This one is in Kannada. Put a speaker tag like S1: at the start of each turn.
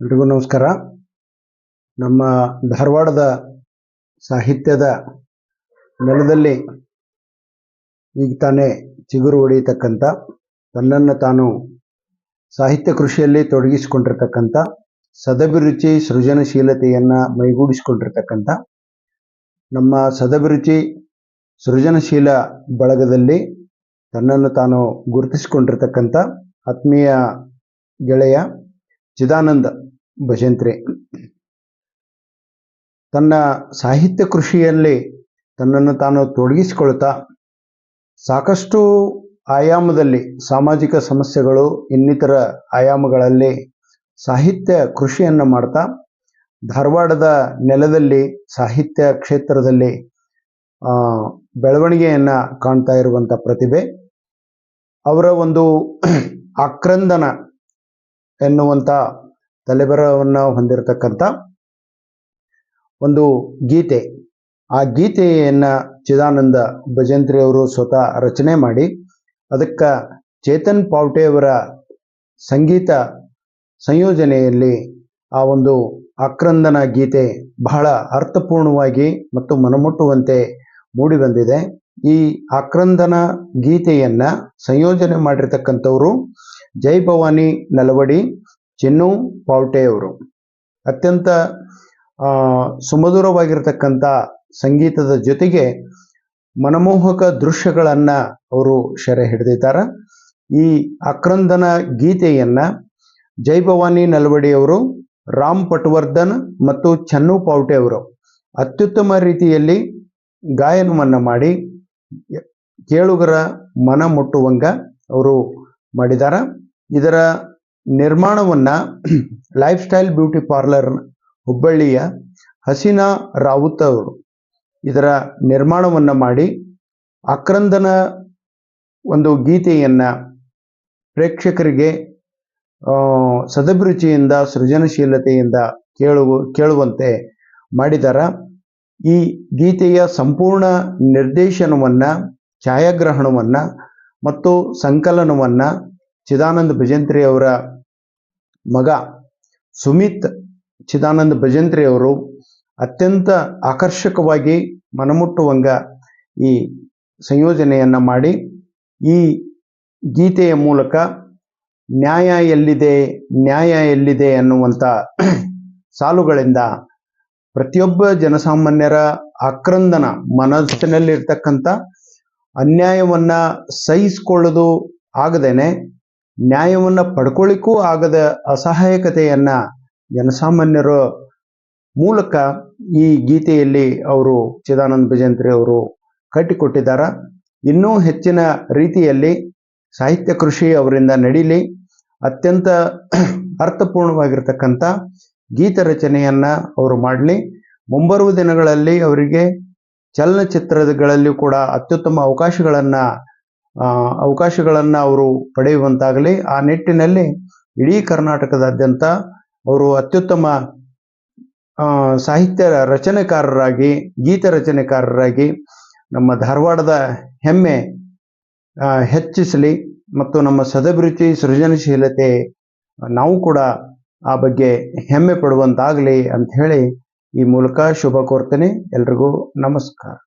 S1: ಎಲ್ರಿಗೂ ನಮಸ್ಕಾರ. ನಮ್ಮ ಧಾರವಾಡದ ಸಾಹಿತ್ಯದ ನೆಲದಲ್ಲಿ ಈಗ ತಾನೇ ಚಿಗುರು ಹೊಡೆಯತಕ್ಕಂಥ ತನ್ನನ್ನು ತಾನು ಸಾಹಿತ್ಯ ಕೃಷಿಯಲ್ಲಿ ತೊಡಗಿಸಿಕೊಂಡಿರ್ತಕ್ಕಂಥ, ಸದಭಿರುಚಿ ಸೃಜನಶೀಲತೆಯನ್ನು ಮೈಗೂಡಿಸಿಕೊಂಡಿರ್ತಕ್ಕಂಥ, ನಮ್ಮ ಸದಭಿರುಚಿ ಸೃಜನಶೀಲ ಬಳಗದಲ್ಲಿ ತನ್ನನ್ನು ತಾನು ಗುರುತಿಸಿಕೊಂಡಿರ್ತಕ್ಕಂಥ ಆತ್ಮೀಯ ಗೆಳೆಯ ಚಿದಾನಂದ ಭಜಂತ್ರಿ. ತನ್ನ ಸಾಹಿತ್ಯ ಕೃಷಿಯಲ್ಲಿ ತನ್ನನ್ನು ತಾನು ತೊಡಗಿಸಿಕೊಳ್ತಾ ಸಾಕಷ್ಟು ಆಯಾಮದಲ್ಲಿ ಸಾಮಾಜಿಕ ಸಮಸ್ಯೆಗಳು, ಇನ್ನಿತರ ಆಯಾಮಗಳಲ್ಲಿ ಸಾಹಿತ್ಯ ಕೃಷಿಯನ್ನು ಮಾಡ್ತಾ ಧಾರವಾಡದ ನೆಲದಲ್ಲಿ, ಸಾಹಿತ್ಯ ಕ್ಷೇತ್ರದಲ್ಲಿ ಬೆಳವಣಿಗೆಯನ್ನ ಕಾಣ್ತಾ ಇರುವಂತ ಪ್ರತಿಭೆ. ಅವರ ಒಂದು ಆಕ್ರಂದನ ಎನ್ನುವಂತ ತಲೆಬರವನ್ನು ಹೊಂದಿರತಕ್ಕಂಥ ಒಂದು ಗೀತೆ. ಆ ಗೀತೆಯನ್ನು ಚಿದಾನಂದ ಭಜಂತ್ರಿ ಅವರು ಸ್ವತಃ ರಚನೆ ಮಾಡಿ, ಅದಕ್ಕೆ ಚೇತನ್ ಪಾವಟೆಯವರ ಸಂಗೀತ ಸಂಯೋಜನೆಯಲ್ಲಿ ಆ ಒಂದು ಆಕ್ರಂದನ ಗೀತೆ ಬಹಳ ಅರ್ಥಪೂರ್ಣವಾಗಿ ಮತ್ತು ಮನಮುಟ್ಟುವಂತೆ ಮೂಡಿ ಬಂದಿದೆ. ಈ ಆಕ್ರಂದನ ಗೀತೆಯನ್ನು ಸಂಯೋಜನೆ ಮಾಡಿರ್ತಕ್ಕಂಥವರು ಜೈ ಭವಾನಿ ನಲವಡಿ ಚಿನ್ನು ಅವರು ಅತ್ಯಂತ ಸುಮಧುರವಾಗಿರತಕ್ಕಂಥ ಸಂಗೀತದ ಜೊತೆಗೆ ಮನಮೋಹಕ ದೃಶ್ಯಗಳನ್ನು ಅವರು ಸೆರೆ ಹಿಡಿದಿದ್ದಾರೆ. ಈ ಅಕ್ರಂದನ ಗೀತೆಯನ್ನು ಜೈ ಭವಾನಿ ನಲ್ವಡಿ ಅವರು ರಾಮ್ ಪಟ್ವರ್ಧನ್ ಮತ್ತು ಚನ್ನು ಪಾವಟೆ ಅವರು ಅತ್ಯುತ್ತಮ ರೀತಿಯಲ್ಲಿ ಗಾಯನವನ್ನು ಮಾಡಿ, ಕೇಳುಗರ ಮನ ಮುಟ್ಟುವಂಗ ಅವರು ಮಾಡಿದ್ದಾರೆ. ಇದರ ನಿರ್ಮಾಣವನ್ನ ಲೈಫ್ ಸ್ಟೈಲ್ ಬ್ಯೂಟಿ ಪಾರ್ಲರ್ ಹುಬ್ಬಳ್ಳಿಯ ಹಸೀನಾ ರಾವುತ್ ಅವರು ಇದರ ನಿರ್ಮಾಣವನ್ನ ಮಾಡಿ ಅಕ್ರಂದನ ಒಂದು ಗೀತೆಯನ್ನ ಪ್ರೇಕ್ಷಕರಿಗೆ ಸದಭಿರುಚಿಯಿಂದ, ಸೃಜನಶೀಲತೆಯಿಂದ ಕೇಳುವ, ಕೇಳುವಂತೆ ಮಾಡಿದಾರ. ಈ ಗೀತೆಯ ಸಂಪೂರ್ಣ ನಿರ್ದೇಶನವನ್ನ, ಛಾಯಾಗ್ರಹಣವನ್ನ ಮತ್ತು ಸಂಕಲನವನ್ನ ಚಿದಾನಂದ ಭಜಂತ್ರಿ ಅವರ ಮಗ ಸುಮಿತ್ ಚಿದಾನಂದ ಭಜಂತ್ರಿ ಅವರು ಅತ್ಯಂತ ಆಕರ್ಷಕವಾಗಿ ಮನಮುಟ್ಟುವಂಗ ಈ ಸಂಯೋಜನೆಯನ್ನು ಮಾಡಿ ಈ ಗೀತೆಯ ಮೂಲಕ ನ್ಯಾಯ ಎಲ್ಲಿದೆ ನ್ಯಾಯ ಎಲ್ಲಿದೆ ಅನ್ನುವಂಥ ಸಾಲುಗಳಿಂದ ಪ್ರತಿಯೊಬ್ಬ ಜನಸಾಮಾನ್ಯರ ಆಕ್ರಂದನ ಮನಸ್ಸಿನಲ್ಲಿರ್ತಕ್ಕಂಥ ಅನ್ಯಾಯವನ್ನು ಸಹಿಸಿಕೊಳ್ಳೋದು ಆಗದೇನೆ. ನ್ಯಾಯವನ್ನ ಪಡ್ಕೊಳ್ಳಿಕ್ಕೂ ಆಗದ ಅಸಹಾಯಕತೆಯನ್ನು ಜನಸಾಮಾನ್ಯರ ಮೂಲಕ ಈ ಗೀತೆಯಲ್ಲಿ ಅವರು ಚಿದಾನಂದ ಭಜಂತ್ರಿ ಅವರು ಕಟ್ಟಿಕೊಟ್ಟಿದ್ದಾರೆ. ಇನ್ನೂ ಹೆಚ್ಚಿನ ರೀತಿಯಲ್ಲಿ ಸಾಹಿತ್ಯ ಕೃಷಿ ಅವರಿಂದ ನಡೀಲಿ. ಅತ್ಯಂತ ಅರ್ಥಪೂರ್ಣವಾಗಿರ್ತಕ್ಕಂಥ ಗೀತ ರಚನೆಯನ್ನ ಅವರು ಮಾಡಲಿ. ಮುಂಬರುವ ದಿನಗಳಲ್ಲಿ ಅವರಿಗೆ ಚಲನಚಿತ್ರಗಳಲ್ಲಿ ಕೂಡ ಅತ್ಯುತ್ತಮ ಅವಕಾಶಗಳನ್ನ ಅವಕಾಶಗಳನ್ನ ಅವರು ಪಡೆಯುವಂತಾಗಲಿ, ಆ ನಿಟ್ಟಿನಲ್ಲಿ ಇಡೀ ಕರ್ನಾಟಕದಾದ್ಯಂತ ಅವರು ಅತ್ಯುತ್ತಮ ಸಾಹಿತ್ಯ ರಚನೆಕಾರರಾಗಿ, ಗೀತ ರಚನೆಕಾರರಾಗಿ ನಮ್ಮ ಧಾರವಾಡದ ಹೆಮ್ಮೆ ಹೆಚ್ಚಿಸಲಿ ಮತ್ತು ನಮ್ಮ ಸದಭಿರುಚಿ, ಸೃಜನಶೀಲತೆ, ನಾವು ಕೂಡ ಆ ಬಗ್ಗೆ ಹೆಮ್ಮೆ ಪಡುವಂತಾಗಲಿ ಅಂತ ಹೇಳಿ ಈ ಮೂಲಕ ಶುಭ ಕೋರ್ತೇನೆ. ಎಲ್ರಿಗೂ ನಮಸ್ಕಾರ.